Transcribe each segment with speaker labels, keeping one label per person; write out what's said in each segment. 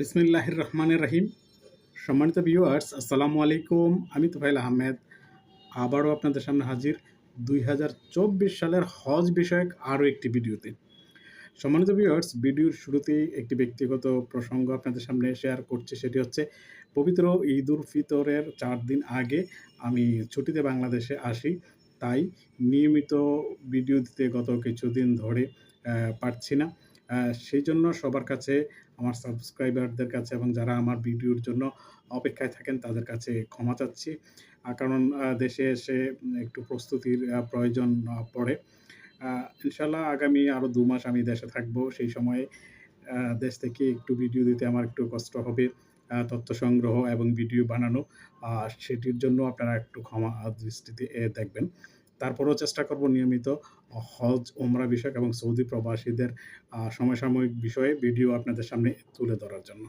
Speaker 1: বিসমিল্লাহির রহমানির রহিম সম্মানিত ভিউয়ার্স আসসালামু আলাইকুম আমি তোফাইল আহমেদ। আবারও আপনাদের সামনে হাজির। দুই হাজার চব্বিশ সালের হজ বিষয়ক আরও একটি ভিডিওতে। সম্মানিত ভিউয়ার্স ভিডিওর শুরুতেই একটি ব্যক্তিগত প্রসঙ্গ আপনাদের সামনে শেয়ার করছি। সেটি হচ্ছে, পবিত্র ঈদ উল ফিতরের চার দিন আগে আমি ছুটিতে বাংলাদেশে আসি। তাই নিয়মিত ভিডিও দিতে গত কিছুদিন ধরে পারছি না। সেই জন্য সবার কাছে, আমার সাবস্ক্রাইবারদের কাছে এবং যারা আমার ভিডিওর জন্য অপেক্ষায় থাকেন, তাদের কাছে ক্ষমা চাচ্ছি। কারণ দেশে এসে একটু প্রস্তুতির প্রয়োজন পড়ে। ইনশাল্লাহ আগামী আরও দু মাস আমি দেশে থাকব। সেই সময়ে দেশ থেকে একটু ভিডিও দিতে আমার একটু কষ্ট হবে তথ্য সংগ্রহ এবং ভিডিও বানানো। সেটির জন্য আপনারা একটু ক্ষমা দৃষ্টিতে দেখবেন। তারপরেও চেষ্টা করব নিয়মিত হজ ওমরা বিষয়ক এবং সৌদি প্রবাসীদের সমসাময়িক বিষয়ে ভিডিও আপনাদের সামনে তুলে ধরার জন্য।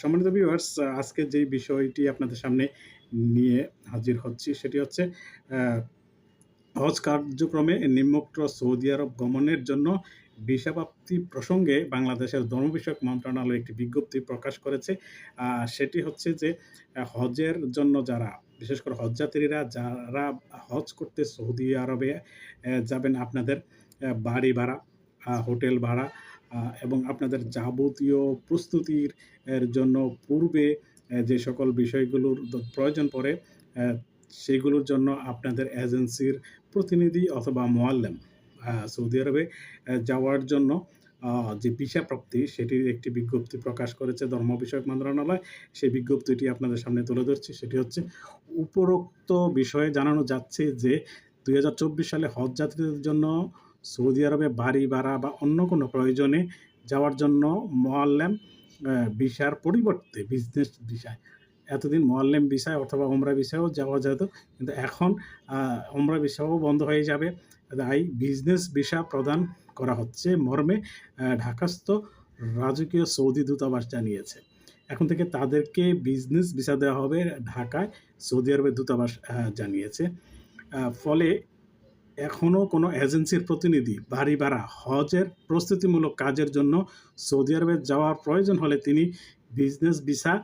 Speaker 1: সম্মানিত ভিউয়ার্স আজকে যেই বিষয়টি আপনাদের সামনে নিয়ে হাজির হচ্ছি সেটি হচ্ছে হজ কার্যক্রমে নিম্নোক্ত সৌদি আরব গমনের জন্য ভিসাপ্রাপ্তি প্রসঙ্গে বাংলাদেশের ধর্ম বিষয়ক মন্ত্রণালয় একটি বিজ্ঞপ্তি প্রকাশ করেছে। সেটি হচ্ছে যে হজের জন্য যারা বিশেষ করে হজযাত্রীরা যারা হজ করতে সৌদি আরবে যাবেন আপনাদের বাড়ি ভাড়া হোটেল ভাড়া এবং আপনাদের যাবতীয় প্রস্তুতির জন্য পূর্বে যে সকল বিষয়গুলোর প্রয়োজন পড়ে সেগুলোর জন্য আপনাদের এজেন্সির প্রতিনিধি অথবা মোয়াল্লেম সৌদি আরবে যাওয়ার জন্য যে ভিসা প্রাপ্তি, সেটির একটি বিজ্ঞপ্তি প্রকাশ করেছে ধর্ম বিষয়ক মন্ত্রণালয়। সেই বিজ্ঞপ্তিটি আপনাদের সামনে তুলে ধরছি। সেটি হচ্ছে, উপরোক্ত বিষয়ে জানানো যাচ্ছে যে দু হাজার চব্বিশ সালে হজ যাত্রীদের জন্য সৌদি আরবে বাড়ি ভাড়া বা অন্য কোনো প্রয়োজনে যাওয়ার জন্য মোয়াল্লেম ভিসার পরিবর্তে বিজনেস ভিসায় এতদিন মোয়াল্লেম ভিসায় অথবা ওমরা ভিসায়ও যাওয়া যেত, কিন্তু এখন ওমরা ভিসাও বন্ধ হয়ে যাবে। তাই বিজনেস ভিসা প্রদান করা হচ্ছে। মর্মে ঢাকাস্থ রাজকীয় সৌদি দূতাবাস জানিয়েছে। এখন থেকে তাদেরকে বিজনেস ভিসা দেওয়া হবে ঢাকায়, সৌদি আরবের দূতাবাস জানিয়েছে। ফলে এখনও কোনো এজেন্সির প্রতিনিধি বাড়ি ভাড়া, হজের প্রস্তুতিমূলক কাজের জন্য সৌদি আরবে যাওয়ার প্রয়োজন হলে তিনি বিজনেস ভিসা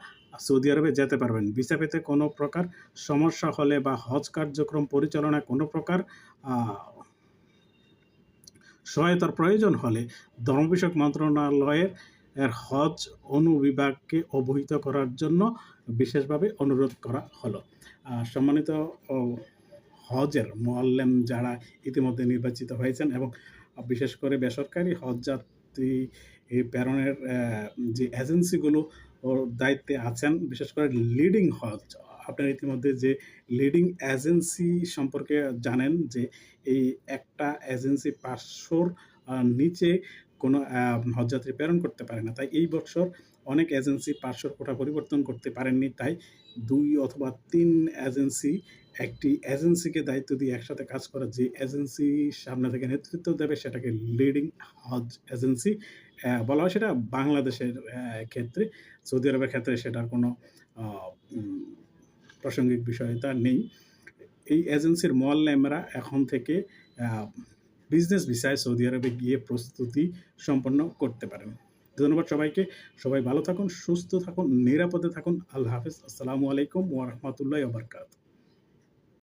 Speaker 1: সৌদি আরবে যেতে পারবেন। ভিসা পেতে কোনো প্রকার সমস্যা হলে বা হজ কার্যক্রম পরিচালনায় কোনো প্রকার সহায়তার প্রয়োজন হলে ধর্ম বিষয়ক মন্ত্রণালয়ের এর হজ অনুবিভাগকে অবহিত করার জন্য বিশেষভাবে অনুরোধ করা হলো। সম্মানিত হজের মোয়াল্লেম যারা ইতিমধ্যে নির্বাচিত হয়েছেন এবং বিশেষ করে বেসরকারি হজ যাত্রী প্রেরণের যে এজেন্সিগুলো দায়িত্বে আছেন, বিশেষ করে লিডিং হজ আপনারা ইতিমধ্যে যে লিডিং এজেন্সি সম্পর্কে জানেন যে এই একটা এজেন্সি পাঁচশোর নিচে কোনো হজযাত্রী প্রেরণ করতে পারে না। তাই এই বছর অনেক এজেন্সি পাঁচশোর কোটা পরিবর্তন করতে পারেননি। তাই দুই অথবা তিন এজেন্সি একটি এজেন্সিকে দায়িত্ব দিয়ে একসাথে কাজ করা যে এজেন্সি সামনে থেকে নেতৃত্ব দেবে সেটাকে লিডিং হজ এজেন্সি বলা হয় সেটা বাংলাদেশের ক্ষেত্রে। সৌদি আরবের ক্ষেত্রে সেটার কোনো প্রাসঙ্গিক বিষয়তা নেই। এই এজেন্সির মোয়াল্লেমরা এখন থেকে বিজনেস ভিসায় সৌদি আরবে গিয়ে প্রস্তুতি সম্পন্ন করতে পারেন। ধন্যবাদ সবাইকে। সবাই ভালো থাকুন, সুস্থ থাকুন, নিরাপদে থাকুন। আল্লাহ হাফিজ। আসসালামু আলাইকুম ওয়া রাহমাতুল্লাহি ওয়া বারাকাতুহু।